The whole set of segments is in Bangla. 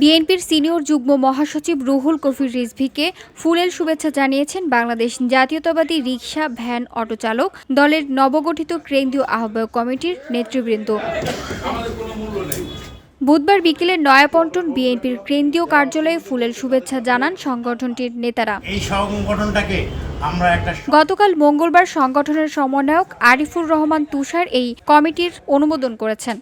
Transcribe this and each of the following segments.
বিএনপির সিনিয়র যুগ্ম মহাসচিব রুহুল কফির রিজভীকে ফুলেল শুভেচ্ছা জানিয়েছেন বাংলাদেশ জাতীয়তাবাদী রিক্সা ভ্যান অটো চালক দলের নবগঠিত কেন্দ্রীয় আহ্বায়ক কমিটির নেতৃবৃন্দ। বুধবার বিকেলে নয়াপল্টন বিএনপির কেন্দ্রীয় কার্যালয়ে ফুলেল শুভেচ্ছা জানান সংগঠনটির নেতারা। এই সংগঠনটাকে আমরা একটা গতকাল মঙ্গলবার সংগঠনের সমন্বয়ক আরিফুর রহমান তুষার এই কমিটির অনুমোদন করেছেন।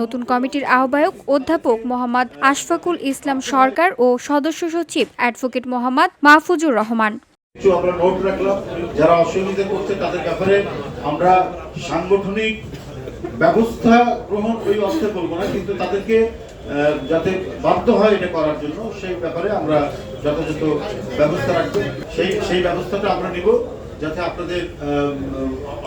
নতুন কমিটির আহ্বায়ক অধ্যাপক মোহাম্মদ আশফাকুল ইসলাম সরকার ও সদস্য সচিব অ্যাডভোকেট মোহাম্মদ মাহফুজুর রহমান। কিছু আমরা নোট রাখলাম, যারা অসহযোগিতা করছে তাদের ব্যাপারে আমরা সাংগঠনিক ব্যবস্থা গ্রহণ ওই অর্থে বলব না, কিন্তু তাদেরকে যাতে বাধ্য হয় এটা করার জন্য, সেই ব্যাপারে আমরা যথাযথ ব্যবস্থা রাখব। সেই সেই ব্যবস্থাটা আমরা নিব। যাতে আপনাদের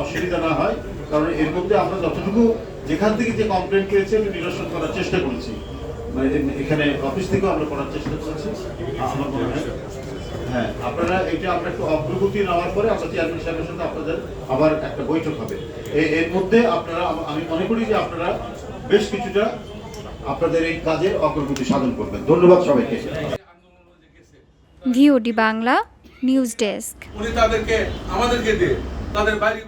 অসুবিধা না হয়। কারণ এর মধ্যে আমরা যতটুকু যেখান থেকে যে কমপ্লেন পেয়েছি, আমি নিরসন করার চেষ্টা করেছি। মানে এখানে অফিস থেকেও আমরা করার চেষ্টা করেছি। আমার মনে হয়। হ্যাঁ আপনারা এটা আমরা একটু অগ্রগতি নেওয়ার পরে আমরা চেয়ারম্যান সাহেবের সাথে আপনাদের আবার একটা বৈঠক হবে। এর মধ্যে আপনারা আমি মনে করি যে আপনারা বেশ কিছুটা আপনাদের এই কাজের অগ্রগতি সাধন করবেন। ধন্যবাদ সবাইকে। ভিওডি বাংলা। News desk. উনি তাদেরকে আমাদেরকে দিয়ে তাদের বাড়ি